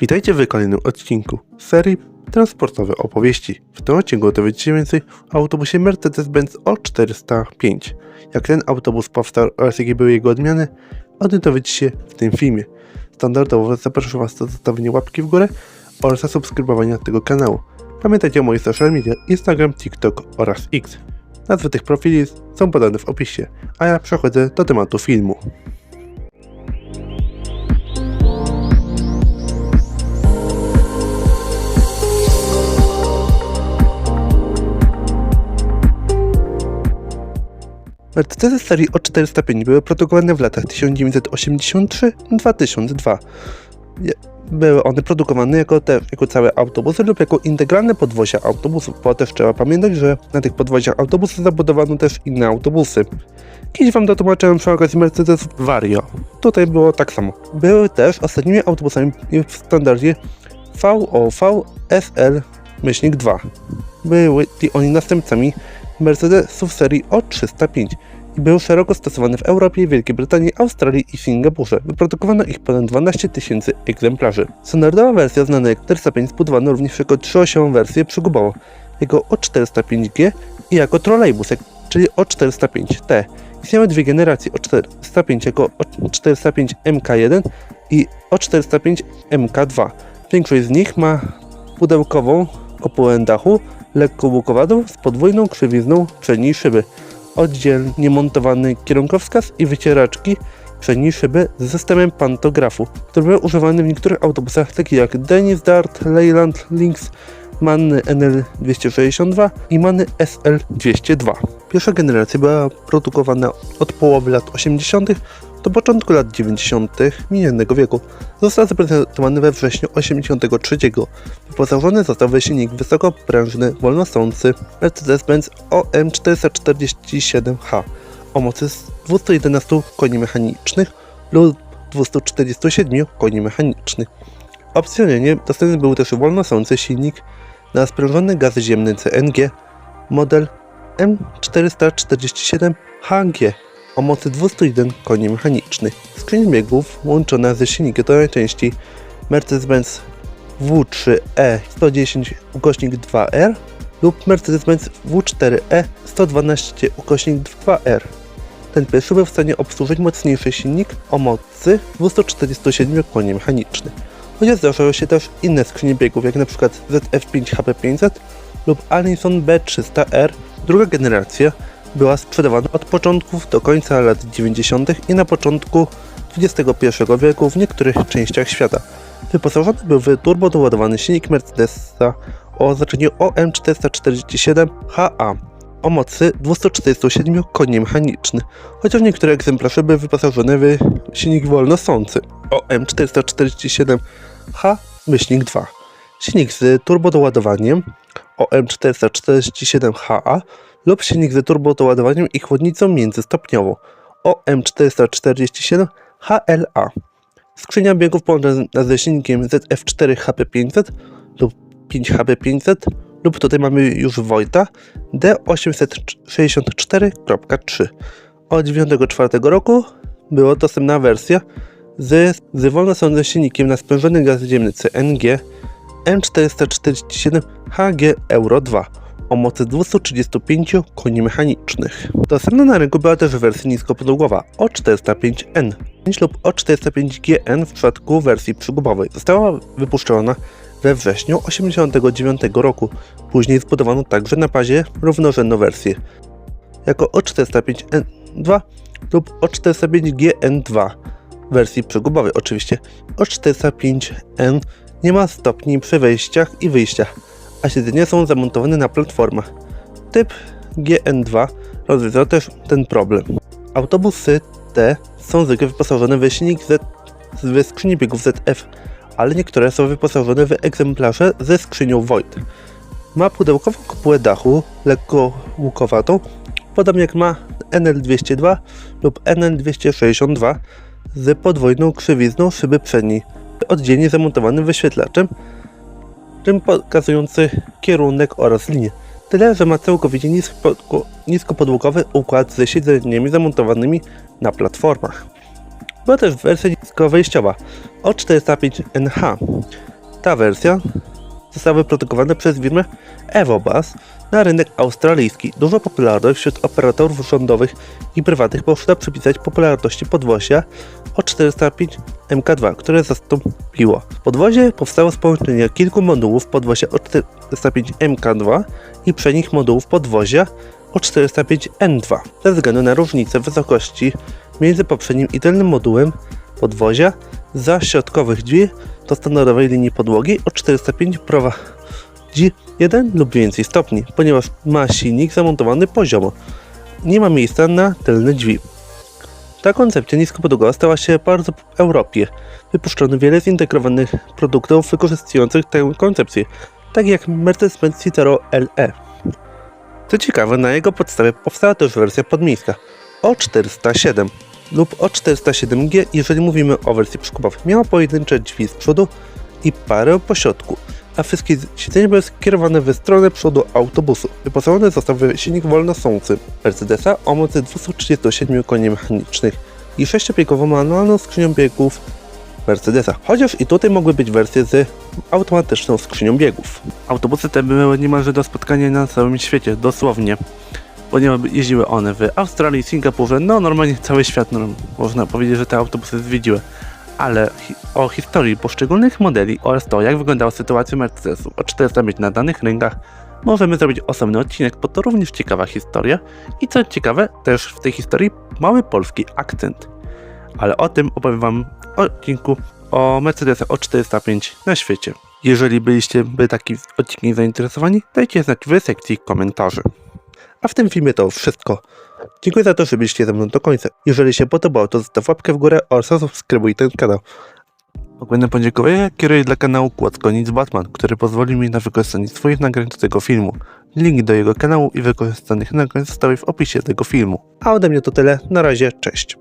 Witajcie w kolejnym odcinku serii transportowe opowieści. W tym odcinku dowiecie więcej o autobusie Mercedes-Benz O405. Jak ten autobus powstał oraz jakie były jego odmiany, o tym dowiecie się w tym filmie. Standardowo zapraszam Was do zostawienia łapki w górę oraz zasubskrybowania tego kanału. Pamiętajcie o moich social media Instagram, TikTok oraz X. Nazwy tych profili są podane w opisie, a ja przechodzę do tematu filmu. Mercedesy serii O405 były produkowane w latach 1983-2002. Je- Były one produkowane jako, te, jako całe autobusy lub jako integralne podwozia autobusów, bo też trzeba pamiętać, że na tych podwoziach autobusów zabudowano też inne autobusy. Kiedyś wam dotłumaczyłem przy okazji Mercedes Vario. Tutaj było tak samo. Były też ostatnimi autobusami w standardzie VOV SL-2. Były oni następcami Mercedesów serii O305 i był szeroko stosowany w Europie, Wielkiej Brytanii, Australii i Singapurze. Wyprodukowano ich ponad 12 tysięcy egzemplarzy. Standardowa wersja znana jak 405 zbudowano również jako trzyosiową wersję przygubową, jako O405G i jako trolejbus, czyli O405T. Istniały dwie generacje O405 jako O405 MK1 i O405 MK2. Większość z nich ma pudełkową kopułę dachu, lekko łukowatą z podwójną krzywizną przedniej szyby, oddzielnie montowany kierunkowskaz i wycieraczki przedniej szyby z systemem pantografu, który był używany w niektórych autobusach takich jak Dennis Dart, Leyland Lynx, Manny NL262 i Manny SL202. Pierwsza generacja była produkowana od połowy lat 80. do początku lat 90. minionego wieku. Został zaprezentowany we wrześniu 83. Wyposażony został w silnik wysokoprężny, wolnosący Mercedes-Benz OM447H o mocy z 211 koni mechanicznych lub 247 koni mechanicznych. Opcjonalnie dostępny był też wolnosący silnik na sprężony gaz ziemny CNG model M447HG o mocy 201 koni mechanicznych. Skrzynia biegów łączona ze silnikiem to najczęściej Mercedes-Benz W3E 110 ukośnik 2R lub Mercedes-Benz W4E 112 ukośnik 2R. Ten pierwszy był w stanie obsłużyć mocniejszy silnik o mocy 247 koni mechanicznych. Chociaż zdarzały się też inne skrzynie biegów, jak np. ZF5 HP500 lub Allison B300R. Druga generacja była sprzedawana od początków do końca lat 90. i na początku XXI wieku w niektórych częściach świata. Wyposażony był w turbodoładowany silnik Mercedesa o oznaczeniu OM447HA o mocy 247 koni mechanicznych, chociaż niektóre egzemplarze były wyposażone w silnik wolnosący OM447H-2. Silnik z turbodoładowaniem OM447HA lub silnik z turbodoładowaniem i chłodnicą międzystopniową OM447HLA. Skrzynia biegów połączona ze silnikiem ZF4HP500 lub 5HP500 lub tutaj mamy już Wojta D864.3. Od 1994 roku była dostępna wersja z, z wolnosądnym silnikiem na sprężony gaz ziemny CNG M447HG Euro 2 o mocy 235 koni mechanicznych. Dostępna na rynku była też wersja niskopodłogowa O405N lub O405GN w przypadku wersji przygubowej. Została wypuszczona we wrześniu 1989 roku. Później zbudowano także na bazie równorzędną wersję jako O405N2 lub O405GN2 w wersji przegubowej oczywiście. O405N nie ma stopni przy wejściach i wyjściach, a siedzenia są zamontowane na platformach. Typ GN2 rozwiązał też ten problem. Autobusy te są zwykle wyposażone w silnik Z w skrzyni biegów ZF, ale niektóre są wyposażone w egzemplarze ze skrzynią Void. Ma pudełkową kopułę dachu, lekko łukowatą, podobnie jak ma NL202 lub NL262 z podwójną krzywizną szyby przedniej, oddzielnie zamontowanym wyświetlaczem, tym pokazujący kierunek oraz linię. Tyle, że ma całkowicie nisko, niskopodłogowy układ ze siedzeniami zamontowanymi na platformach. Była też wersja niskowejściowa O405NH. Ta wersja została wyprodukowana przez firmę Evobus na rynek australijski. Dużą popularność wśród operatorów rządowych i prywatnych można przypisać popularności podwozia O405 MK2, które zastąpiło. Podwozie powstało z połączenia kilku modułów podwozia O405 MK2 i przednich modułów podwozia O405N2. Ze względu na różnicę wysokości między poprzednim i tylnym modułem podwozia za środkowych drzwi do standardowej linii podłogi O405 prowadzi jeden lub więcej stopni, ponieważ ma silnik zamontowany poziomo. Nie ma miejsca na tylne drzwi. Ta koncepcja niskopodłogowa stała się bardzo w Europie. Wypuszczono wiele zintegrowanych produktów wykorzystujących tę koncepcję, tak jak Mercedes-Benz Citaro LE. Co ciekawe, na jego podstawie powstała też wersja podmiejska O407 lub O407G, jeżeli mówimy o wersji przekupowej. Miała pojedyncze drzwi z przodu i parę po środku, a wszystkie siedzenia były skierowane w stronę przodu autobusu. Wyposażony został w silnik wolnosący Mercedesa o mocy 237 koni mechanicznych i sześciobiegową manualną skrzynią biegów Mercedesa, chociaż i tutaj mogły być wersje z automatyczną skrzynią biegów. Autobusy te były niemalże do spotkania na całym świecie, dosłownie. Ponieważ jeździły one w Australii, Singapurze, no normalnie cały świat, no, można powiedzieć, że te autobusy zwiedziły. Ale hi o historii poszczególnych modeli oraz to, jak wyglądała sytuacja Mercedesu o 400 mieć na danych rynkach, możemy zrobić osobny odcinek, bo to również ciekawa historia i co ciekawe, też w tej historii mały polski akcent. Ale o tym opowiem Wam w odcinku o Mercedesach o 405 na świecie. Jeżeli byliście by takim odcinkiem zainteresowani, dajcie znać w sekcji komentarzy. A w tym filmie to wszystko. Dziękuję za to, że byliście ze mną do końca. Jeżeli się podobało, to zostaw łapkę w górę oraz subskrybuj ten kanał. Ogólne podziękowania kieruję dla kanału Kładzkonic Batman, który pozwolił mi na wykorzystanie swoich nagrań do tego filmu. Link do jego kanału i wykorzystanych nagrań zostały w opisie tego filmu. A ode mnie to tyle. Na razie, cześć.